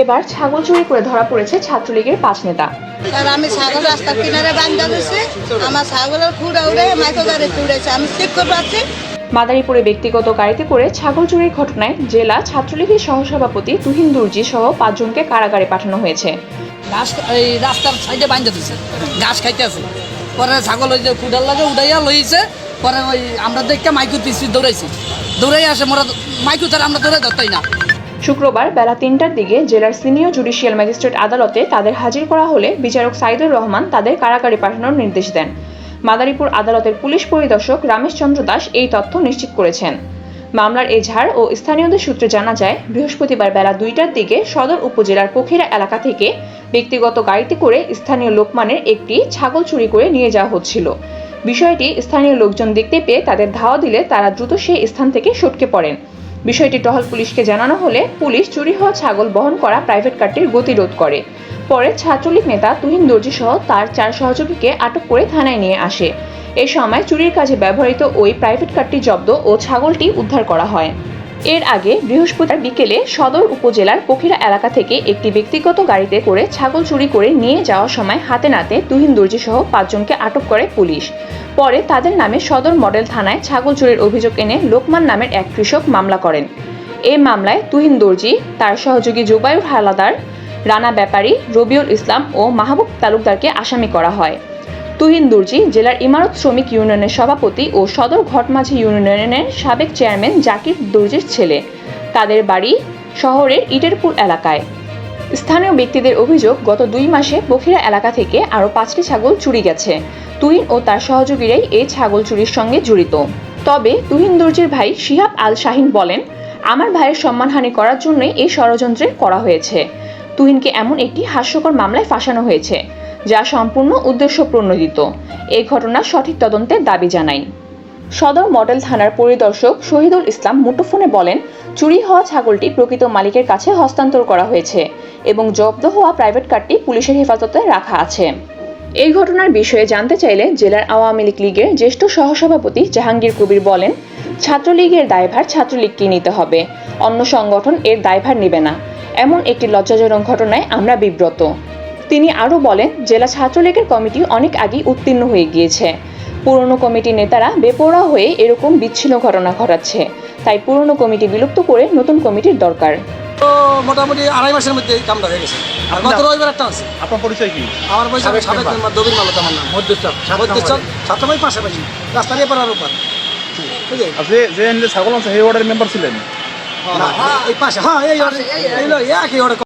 এবার ছাগল চুরি করে ধরা পড়েছে ছাত্রলীগের পাঁচ নেতা। আর আমি ছাগল রাস্তার কিনারে বান্ধা দিয়েছি আমার ছাগলের খুঁড়া উড়ে মাইকো গাড়িতে উড়েছে আমি ঠিক করে পাচ্ছি মাদারীপুরে ব্যক্তিগত গাড়িতে করে ছাগল চুরির ঘটনায় জেলা ছাত্রলীগের সহসভাপতি তুহিন দুর্জি সহ পাঁচজনকে কারাগারে পাঠানো হয়েছে। ঘাস এই রাস্তার সাইডে বাইন্ধে দিছে। ঘাস খাইতে আছে। পরে ছাগল ওই যে ফুডার লাগে উড়াইয়া লইছে। পরে ওই আমরা দেখে মাইকু পিছি দৌড়াইছি। দৌড়াই আসে মোরা মাইকু তার আমরা দৌড়াই ধরতাই না। শুক্রবার বেলা তিনটার দিকে জেলার সিনিয়র জুডিশিয়াল ম্যাজিস্ট্রেট আদালতে তাদের হাজির করা হলে বিচারক সাইদুর রহমান তাদের কারাগারে পাঠানোর নির্দেশ দেন। মাদারীপুর আদালতের পুলিশ পরিদর্শক রমেশ চন্দ্র দাস এই তথ্য নিশ্চিত করেছেন। মামলার এজাহার ও স্থানীয়দের সূত্রে জানা যায়, বৃহস্পতিবার বেলা দুইটার দিকে সদর উপজেলার পখিরা এলাকা থেকে ব্যক্তিগত গাড়িতে করে স্থানীয় লোকমানের একটি ছাগল চুরি করে নিয়ে যাওয়া হচ্ছিল। বিষয়টি স্থানীয় লোকজন দেখতে পেয়ে তাদের ধাওয়া দিলে তারা দ্রুত সেই স্থান থেকে সটকে পড়েন। বিষয়টি টহল পুলিশকে জানানো হলে পুলিশ চুরি হওয়া ছাগল বহন করা প্রাইভেট কারটির গতিরোধ করে। পরে ছাত্রলীগ নেতা তুহিন দর্জি সহ তার চার সহযোগীকে আটক করে থানায় নিয়ে আসে। এ সময় চুরির কাজে ব্যবহৃত ওই প্রাইভেট কারটি জব্দ ও ছাগলটি উদ্ধার করা হয়। এর আগে বৃহস্পতিবার বিকেলে সদর উপজেলার পখিরা এলাকা থেকে একটি ব্যক্তিগত গাড়িতে করে ছাগল চুরি করে নিয়ে যাওয়ার সময় হাতে নাতে তুহিন দর্জি সহ পাঁচজনকে আটক করে পুলিশ। পরে তাদের নামে সদর মডেল থানায় ছাগল চুরির অভিযোগ এনে লোকমান নামের এক কৃষক মামলা করেন। এই মামলায় তুহিন দর্জি, তার সহযোগী জুবায়ুর হালাদার, রানা ব্যাপারী, রবিউল ইসলাম ও মাহবুব তালুকদারকে আসামি করা হয়। তুহিন দুর্জি জেলার ইমারত শ্রমিক ইউনিয়নের সভাপতি ও সদর ঘটমাঝি ইউনিয়নের সাবেক চেয়ারম্যান জাকির দুর্জির ছেলে। তাদের বাড়ি শহরের ইটেরপুর এলাকায়। স্থানীয় ব্যক্তিদের অভিযোগ, গত দুই মাসে বখিরা এলাকা থেকে আরও পাঁচটি ছাগল চুরি গেছে। তুহিন ও তার সহযোগীরাই এই ছাগল চুরির সঙ্গে জড়িত। তবে তুহিন দর্জির ভাই শিহাব আল শাহিন বলেন, আমার ভাইয়ের সম্মানহানি করার জন্যই এই ষড়যন্ত্রে করা হয়েছে। তুহিনকে এমন একটি হাস্যকর মামলায় ফাঁসানো হয়েছে। যা সম্পূর্ণ উদ্দেশ্য প্রণোদিত এই ঘটনা সঠিক তদন্তের দাবি জানাই সদর মডেল থানার পরিদর্শক শহীদুল ইসলাম মুঠোফোনে বলেন, চুরি হওয়া ছাগলটি প্রকৃত মালিকের কাছে হস্তান্তর করা হয়েছে এবং জব্দ হওয়া প্রাইভেট কারটি পুলিশের হেফাজতে রাখা আছে। এই ঘটনার বিষয়ে জানতে চাইলে জেলার আওয়ামী লীগ লীগের জ্যেষ্ঠ সহসভাপতি জাহাঙ্গীর কবির বলেন, ছাত্রলীগের দায়ভার ছাত্রলীগকে নিতে হবে। অন্য সংগঠন এর দায়ভার নেবে না। এমন একটি লজ্জাজনক ঘটনায় আমরা বিব্রত। তিনি আরও বলেন জেলা ছাত্রলীগের কমিটি অনেক আগেই উত্তীর্ণ হয়ে গিয়েছে। পুরনো কমিটির নেতারা বেপরোয়া হয়ে এরকম বিচ্ছিন্ন ঘটনা ঘটাচ্ছে। তাই পুরনো কমিটি বিলুপ্ত করে নতুন কমিটির দরকার। তো মোটামুটি আড়াই মাসের মধ্যে এই কামটা হয়ে গেছে। আর গত রবিবার একটা আছে আপনার পরিচয় কি? আমার পয়সা সাবেক। মেম্বার দবির মালত আমার নাম। মধ্যস্থ মধ্যস্থ ছাত্রবাই পাশাপাশি রাস্তা দিয়ে পারার উপর। বুঝলি আর যে ছাগল আছে সেই ওয়ার্ডের মেম্বার ছিলেন? এই পাশে। হ্যাঁ এই এই- এই একই ওটা